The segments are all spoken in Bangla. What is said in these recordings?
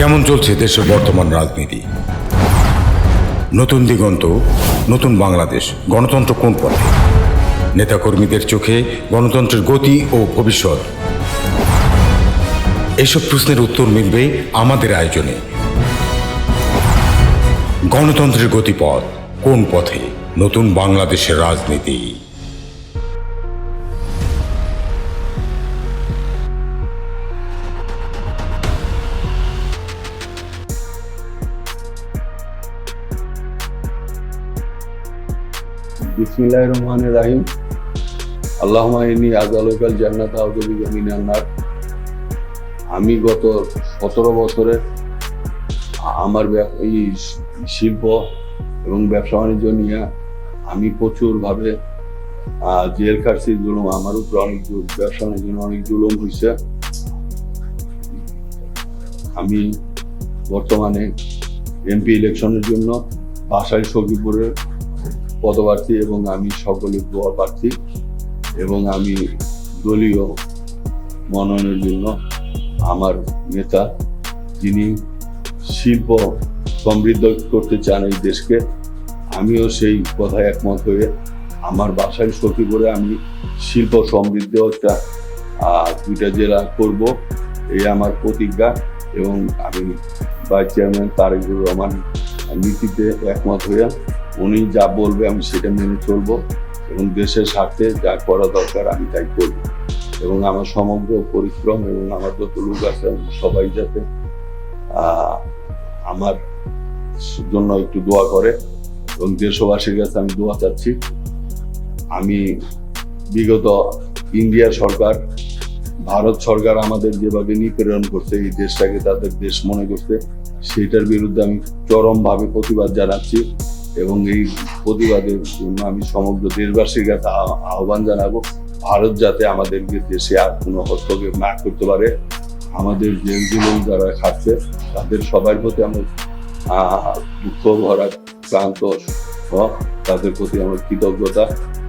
কেমন চলছে দেশের বর্তমান রাজনীতি? নতুন দিগন্ত, নতুন বাংলাদেশ, গণতন্ত্র কোন পথে? নেতাকর্মীদের চোখে গণতন্ত্রের গতি ও ভবিষ্যৎ। এসব প্রশ্নের উত্তর মিলবে আমাদের আয়োজনে। গণতন্ত্রের গতিপথ কোন পথে? নতুন বাংলাদেশের রাজনীতি। বিসমিল্লাহ রহমান রাহিম। আল্লাহমা ইনি আজালকাল জান্নাত আউদবি জামিনান্নার আমি গত সতেরো বছরে আমার এই শিল্প এবং ব্যবসা বাণিজ্য নিয়ে আমি প্রচুরভাবে জেল খাটছি, জুলুম, আমার উপর অনেক ব্যবসা বাণিজ্য অনেক জুলুম হয়েছে আমি বর্তমানে এমপি ইলেকশনের জন্য বাসায় সখীপুরের পদপ্রার্থী এবং আমি সকলের দোয়া প্রার্থী এবং আমি দলীয় মনোনয়নের জন্য আমার নেতা, যিনি শিল্প সমৃদ্ধ করতে চান এই দেশকে, আমিও সেই কথায় একমত হয়ে আমার বাসায় সখী করে আমি শিল্প সমৃদ্ধ একটা দুইটা জেলা করব, এই আমার প্রতিজ্ঞা এবং আমি ভাইস চেয়ারম্যান তারেকুর রহমান নীতিতে একমত হয়ে উনি যা বলবে আমি সেটা মেনে চলবো এবং দেশের স্বার্থে যা করা দরকার আমি তাই করব। এবং আমার সমগ্র পরিশ্রম এবং আমার যত লোক আছে সবাই যাতে আমার জন্য একটু দোয়া করে এবং দেশবাসীর কাছে আমি দোয়া চাচ্ছি। আমি বিগত ইন্ডিয়া সরকার, ভারত সরকার আমাদের যেভাবে নিপীড়ন করছে, এই দেশটাকে তাদের দেশ মনে করছে, সেটার বিরুদ্ধে আমি চরমভাবে প্রতিবাদ জানাচ্ছি। এবং এই প্রতিবাদের জন্য আমি সমগ্র দেশবাসীর কাছে আহ্বান জানাব। ভারত যাতে আমাদেরকে দেশে আর কোনো হস্তক্ষেপ না করতে পারে। আমাদের জেলগুলো যারা খাচ্ছে, তাদের সবার প্রতি আমার দুঃখ ভরা ক্লান্ত তাদের প্রতি আমার কৃতজ্ঞতা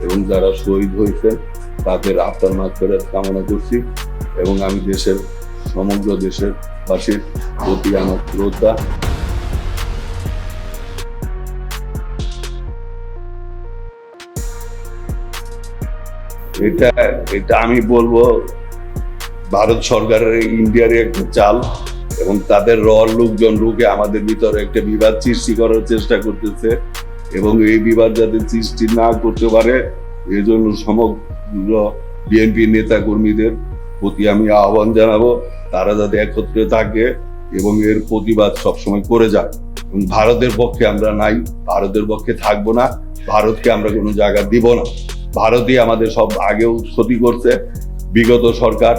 এবং যারা শহীদ হয়েছে তাদের আত্মার মাত্রার কামনা করছি এবং আমি দেশের, সমগ্র দেশের বাসীর প্রতি আমার শ্রদ্ধা এটা এটা আমি বলব, ভারত সরকারের ইন্ডিয়ার একটা চাল এবং তাদের র লোকজন রুকে আমাদের ভিতরে একটা বিবাদ সৃষ্টি করার চেষ্টা করতেছে এবং এই বিবাদ যাতে সৃষ্টি না করতে পারে এই জন্য সমগ্র বিএনপি নেতা কর্মীদের প্রতি আমি আহ্বান জানাব, তারা যাতে একত্রে থাকে এবং এর প্রতিবাদ সবসময় করে যায়। এবং ভারতের পক্ষে আমরা নাই, ভারতের পক্ষে থাকব না, ভারতকে আমরা কোনো জায়গা দিব না। ভারতই আমাদের সব আগেও ক্ষতি করছে। বিগত সরকার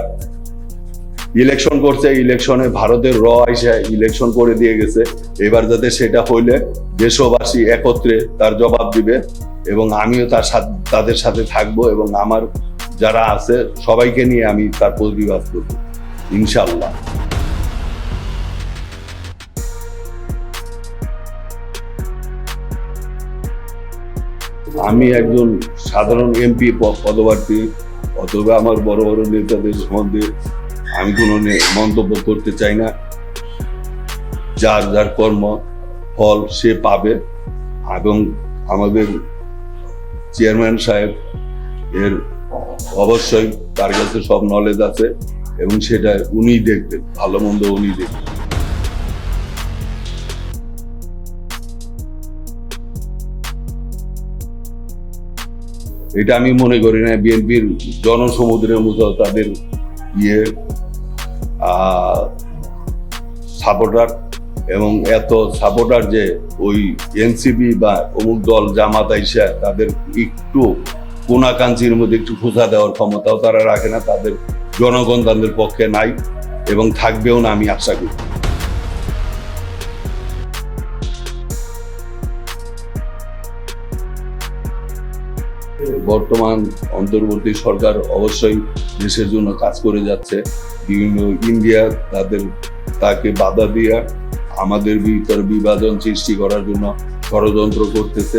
ইলেকশন করছে ইলেকশনে ভারতের র এসে ইলেকশন করে দিয়ে গেছে। এবার যাতে সেটা হইলে দেশবাসী একত্রে তার জবাব দিবে এবং আমিও তার সাথে, তাদের সাথে থাকব এবং আমার যারা আছে সবাইকে নিয়ে আমি তার প্রতিবাদ করব। ইনশাল্লাহ আমি একজন সাধারণ এমপি পদপ্রার্থী, অথবা আমার বড় বড় নেতাদের সম্বন্ধে আমি কোনো মন্তব্য করতে চাই না। যার যার কর্ম, ফল সে পাবে এবং আমাদের চেয়ারম্যান সাহেব এর অবশ্যই তার কাছে সব নলেজ আছে এবং সেটা উনি দেখবেন, ভালো মন্দ উনি দেখবেন। এটা আমি মনে করি না, বিএনপির জনসমুদ্রের মতো তাদের ইয়ে সাপোর্টার এবং এত সাপোর্টার যে ওই এনসিপি বা অমুক দল জামাত আইসা তাদের একটু কোনাকাঞ্চির মধ্যে একটু খোঁজা দেওয়ার ক্ষমতাও তারা রাখে না, তাদের জনগণ তাদের পক্ষে নাই এবং থাকবেও না আমি আশা করি। বর্তমান অন্তর্বর্তী সরকার অবশ্যই দেশের জন্য কাজ করে যাচ্ছে। বিভিন্ন ইন্ডিয়া তাদের তাকে বাধা দিয়ে আমাদের ভিতরে বিভাজন সৃষ্টি করার জন্য ষড়যন্ত্র করতেছে।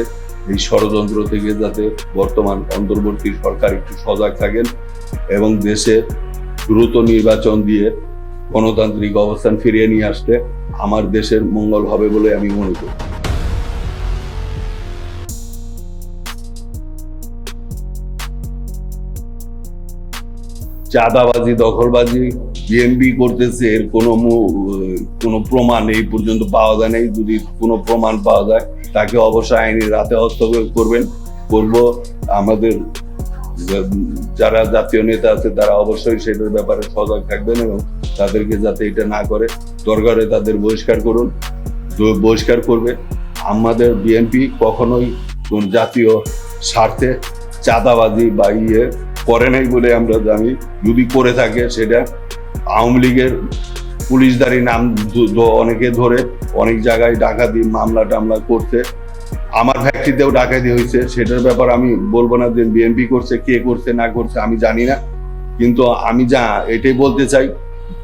এই ষড়যন্ত্র থেকে যাতে বর্তমান অন্তর্বর্তী সরকার একটু সজাগ থাকেন এবং দেশে দ্রুত নির্বাচন দিয়ে গণতান্ত্রিক অবস্থান ফিরিয়ে নিয়ে আসতে আমার দেশের মঙ্গল হবে বলে আমি মনে করি। চাঁদাবাজি, দখলবাজি বিএনপি করতেছে, এর কোনো কোনো প্রমাণ এই পর্যন্ত পাওয়া যায় নাই। যদি কোনো প্রমাণ পাওয়া যায়, তাকে অবশ্যই আইনি রাতে হস্তক্ষেপ করবেন। করব আমাদের যারা জাতীয় নেতা আছে, তারা অবশ্যই সেটার ব্যাপারে সজাগ থাকবেন এবং তাদেরকে যাতে এটা না করে, দরকারে তাদের বহিষ্কার করুন বহিষ্কার করবে। আমাদের বিএনপি কখনোই জাতীয় স্বার্থে চাঁদাবাজি বা ইয়ে করে নাই বলে আমরা জানি। যদি করে থাকে সেটা আওয়ামী লীগের পুলিশদারি নাম অনেকে ধরে, অনেক জায়গায় ডাকাতি, মামলা টামলা করছে। আমার ফ্যাক্টরিতেও ডাকাতি হয়েছে। সেটার ব্যাপার আমি বলব না যে বিএনপি করছে, কে করছে, না করছে, আমি জানি না। কিন্তু আমি যা এটাই বলতে চাই,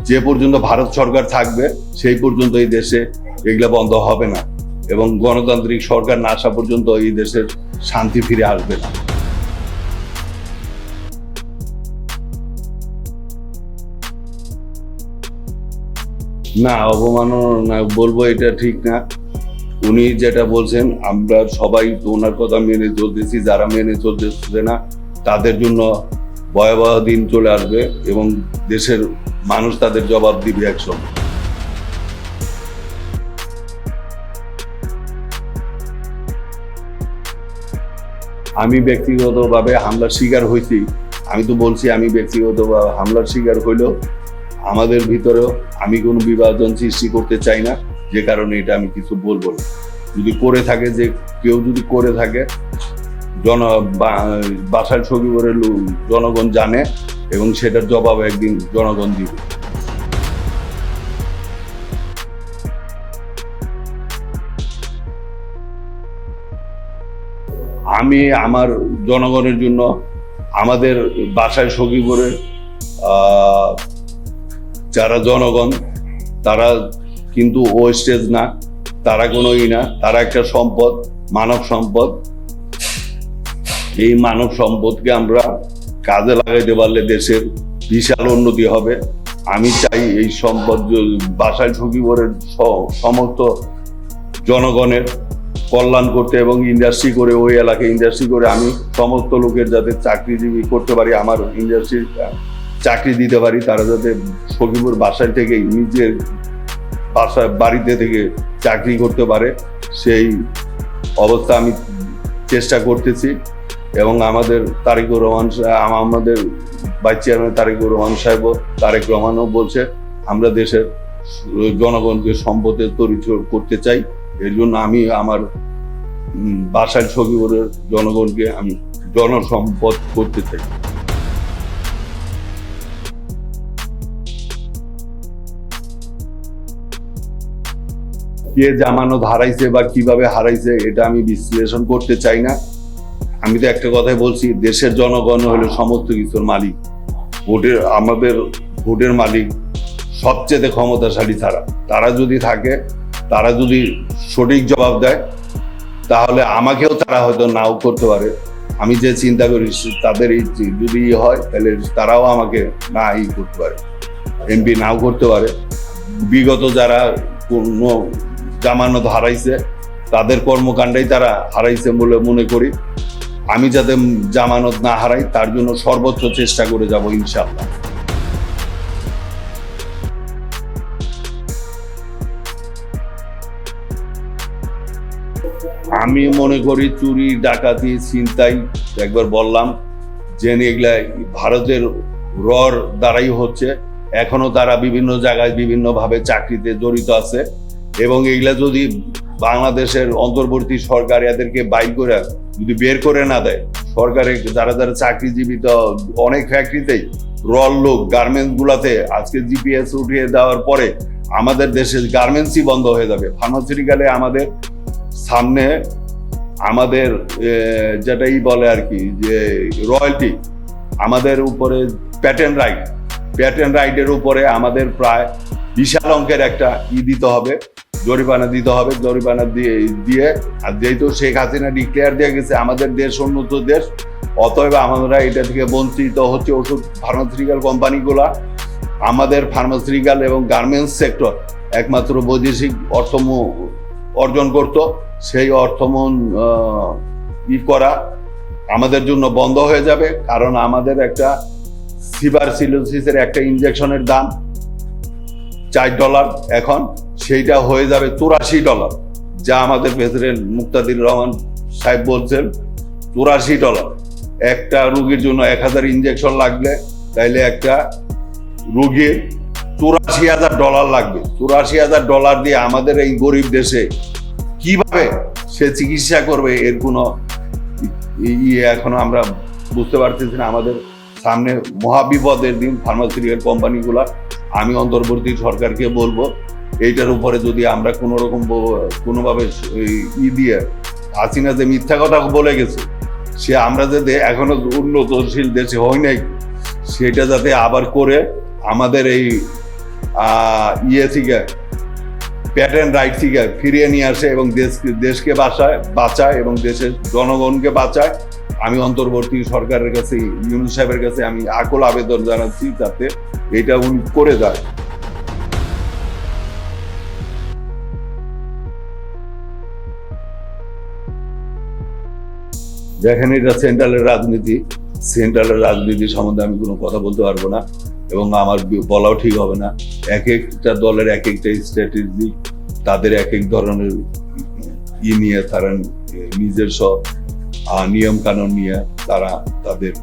যে পর্যন্ত ভারত সরকার থাকবে, সেই পর্যন্ত এই দেশে এগুলা বন্ধ হবে না। এবং গণতান্ত্রিক সরকার না আসা পর্যন্ত এই দেশের শান্তি ফিরে আসবে না। না অবমাননা বলব এটা ঠিক না। উনি যেটা বলছেন, আমরা সবাই ওনার কথা মেনে চলতেছি, যারা মেনে চলতেছে না, তাদের জন্য ভয়াবহ দিন চলে আসবে এবং দেশের মানুষ তাদের জবাব দিবে একসময়। আমি ব্যক্তিগতভাবে হামলার শিকার হয়েছি আমি তো বলছি, আমি ব্যক্তিগতভাবে হামলার শিকার হইলেও আমাদের ভিতরেও আমি কোনো বিভাজন সৃষ্টি করতে চাই না, যে কারণে এটা আমি কিছু বলব না। যদি করে থাকে যে কেউ যদি করে থাকে, জন বাসার লো- জনগণ জানে এবং সেটার জবাব একদিন জনগণ দিবে। আমি আমার জনগণের জন্য আমাদের বাসায় আহ যারা জনগণ, তারা কিন্তু ওয়েস্টেজ না, তারা কোনো ই না, তারা একটা সম্পদ, মানব সম্পদ। এই মানব সম্পদকে আমরা কাজে লাগাইতে পারলে দেশের বিশাল উন্নতি হবে। আমি চাই এই সম্পদ বাসায় সকিবরের স- সমস্ত জনগণের কল্যাণ করতে এবং ইন্ডাস্ট্রি করে, ওই এলাকায় ইন্ডাস্ট্রি করে আমি সমস্ত লোকের যাতে চাকরিজীবী করতে পারি, আমার ইন্ডাস্ট্রির চাকরি দিতে পারি, তারা যাতে সখীপুর বাসায় থেকে, নিজের বাসা, বাড়িতে থেকে চাকরি করতে পারে, সেই অবস্থা আমি চেষ্টা করতেছি। এবং আমাদের তারেকুর রহমান আমাদের ভাইস চেয়ারম্যান তারেকুর রহমান সাহেব তারেক রহমানও বলছে, আমরা দেশের জনগণকে সম্পদে তৈরি করতে চাই। এর জন্য আমি আমার বাসায় সখীপুরের জনগণকে আমি জনসম্পদ করতে চাই। কে জামানত হারাইছে বা কীভাবে হারাইছে এটা আমি বিশ্লেষণ করতে চাই না। আমি তো একটা কথাই বলছি, দেশের জনগণ হলো সমস্ত কিছুর মালিক। ভোটের, আমাদের ভোটের মালিক সবচেয়ে ক্ষমতাশালী তারা। তারা যদি থাকে, তারা যদি সঠিক জবাব দেয়, তাহলে আমাকেও তারা হয়তো নাও করতে পারে। আমি যে চিন্তা করি, তাদের এই যদি ই হয়, তাহলে তারাও আমাকে না ই করতে পারে, এমপি নাও করতে পারে। বিগত যারা কোনো জামানত হারাইছে, তাদের কর্মকাণ্ডেই তারা হারাইছে বলে মনে করি। আমি যাতে জামানত না হারাই, তার জন্য সর্বোচ্চ চেষ্টা করে যাব ইনশাআল্লাহ। আমি মনে করি চুরি, ডাকাতি, ছিনতাই, একবার বললাম যে এগুলা ভারতের রর দ্বারাই হচ্ছে। এখনও তারা বিভিন্ন জায়গায় বিভিন্নভাবে চাকরিতে জড়িত আছে। এবং এগুলা যদি বাংলাদেশের অন্তর্বর্তী সরকার এদেরকে বাইক করে, যদি বের করে না দেয় সরকারে যারা যারা চাকরিজীবী তো অনেক ফ্যাক্টরিতেই রল লোক গার্মেন্টস গুলাতে আজকে জিপিএস উঠিয়ে দেওয়ার পরে আমাদের দেশের গার্মেন্টসই বন্ধ হয়ে যাবে। ফার্মাসিউটিক্যালে আমাদের সামনে আমাদের যেটাই বলে আর কি, যে রয়্যালটি আমাদের উপরে প্যাটেন্ট রাইট প্যাটেন্ট রাইটের উপরে আমাদের প্রায় বিশাল অঙ্কের একটা ই দিতে হবে। জরিমানা দিতে হবে জরিমানা দিয়ে দিয়ে আর যেহেতু শেখ হাসিনা ডিক্লেয়ার দিয়ে গেছে আমাদের দেশ উন্নত দেশ অতএব আমরা এটা থেকে বঞ্চিত হচ্ছে ওষুধ ফার্মাসিউটিক্যাল কোম্পানিগুলা আমাদের ফার্মাসিউটিক্যাল এবং গার্মেন্টস সেক্টর একমাত্র বৈদেশিক অর্থম অর্জন করত সেই অর্থমন আহ, ই করা আমাদের জন্য বন্ধ হয়ে যাবে কারণ আমাদের একটা সিবারসিলোসিসের একটা ইনজেকশনের দাম। চার ডলার এখন, সেইটা হয়ে যাবে চুরাশি ডলার, যা আমাদের প্রেসিডেন্ট মুক্তাদির রহমান সাহেব বলছেন, চুরাশি ডলার। একটা রুগীর জন্য এক হাজার ইঞ্জেকশন লাগলে তাইলে একটা রুগীর চুরাশি হাজার ডলার লাগবে। চুরাশি হাজার ডলার দিয়ে আমাদের এই গরিব দেশে কীভাবে সে চিকিৎসা করবে, এর কোনো ইয়ে এখনও আমরা বুঝতে পারতেছি না। আমাদের সামনে মহাবিপদের দিন ফার্মাসিউটিক্যাল কোম্পানিগুলা আমি অন্তর্বর্তী সরকারকে বলব, এইটার উপরে যদি আমরা কোনো রকম কোনোভাবে ই দিয়ে হাসিনা যে মিথ্যা কথা বলে গেছে, সে আমরা যাতে এখনও উন্নতশীল দেশে হয় নাই, সেটা যাতে আবার করে আমাদের এই ইয়ে থেকে প্যাটার্ন রাইট থেকে ফিরিয়ে নিয়ে আসে এবং দেশকে দেশকে বাঁচায় বাঁচায় এবং দেশের জনগণকে বাঁচায়। আমি অন্তর্বর্তী সরকারের কাছে, ইউনুস সাহেবের কাছে আমি আকল আবেদন জানাচ্ছি যাতে এটা উনি করে যায় দেখেন, এটা সেন্ট্রালের রাজনীতি। সেন্ট্রালের রাজনীতি সম্বন্ধে আমি কোনো কথা বলতে পারব না এবং আমার বলাও ঠিক হবে না। এক একটা দলের এক একটা স্ট্র্যাটেজি তাদের এক এক ধরনের ই নিয়ে তারা নিজস্ব নিয়ম কানুন নিয়ে তারা তাদের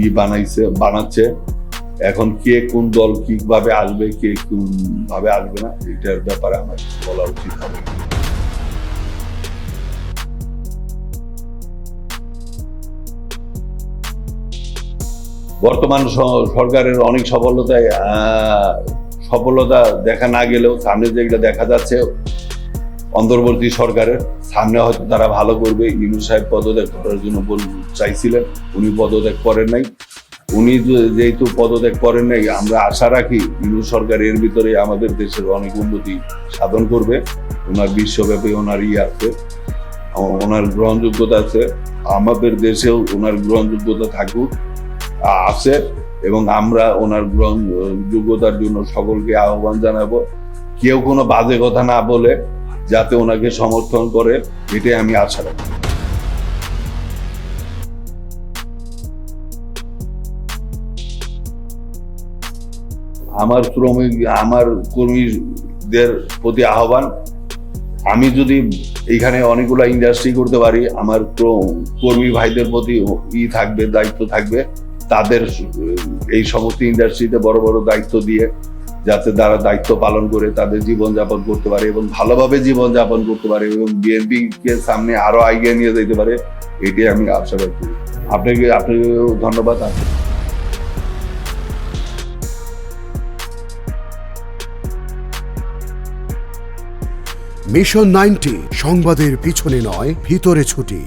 ই বানাইছে, বানাচ্ছে। এখন কে কোন দল কীভাবে আসবে, কে কোন ভাবে আসবে না, এটার ব্যাপারে আমার বলা উচিত হবে বর্তমান সরকারের অনেক সফলতায় সফলতা দেখা না গেলেও সামনে যেগুলো দেখা যাচ্ছে অন্তর্বর্তী সরকারের। সামনে হয়তো তারা ভালো করবে ইনু সাহেব পদত্যাগ করার জন্য বল চাইছিলেন, উনি পদত্যাগ করেন নাই। উনি যেহেতু পদত্যাগ করেন নাই, আমরা আশা রাখি ইনু সরকার এর ভিতরে আমাদের দেশের অনেক উন্নতি সাধন করবে। ওনার বিশ্বব্যাপী ওনার ইয়ে আছে, ওনার গ্রহণযোগ্যতা আছে, আমাদের দেশেও ওনার গ্রহণযোগ্যতা থাকুক আছে এবং আমরা ওনার গ্রহণ, যোগ্যতার জন্য সকলকে আহ্বান জানাব। কেউ কোনো বাজে কথা না বলে যাতে ওনাকে সমর্থন করে, এটাই আমি আশা রাখি। আমার শ্রমিক, আমার কর্মীদের প্রতি আহ্বান, আমি যদি এখানে অনেকগুলো ইন্ডাস্ট্রি করতে পারি, আমার কর্মী ভাইদের প্রতি ই থাকবে, দায়িত্ব থাকবে, তাদের এই সমস্ত ইন্ডাস্ট্রিতে বড় বড় দায়িত্ব দিয়ে যাতে তারা দায়িত্ব পালন করে তাদের জীবন যাপন করতে পারে এবং ভালোভাবে জীবন যাপন করতে পারে এবং বিএনপি কে সামনে আরও এগিয়ে নিয়ে যেতে পারে, এটাই আমি আশা রাখি আপনাকে আপনাকে ধন্যবাদ। আছে মিশন নাইনটি, সংবাদের পিছনে নয়, ভিতরে ছুটি।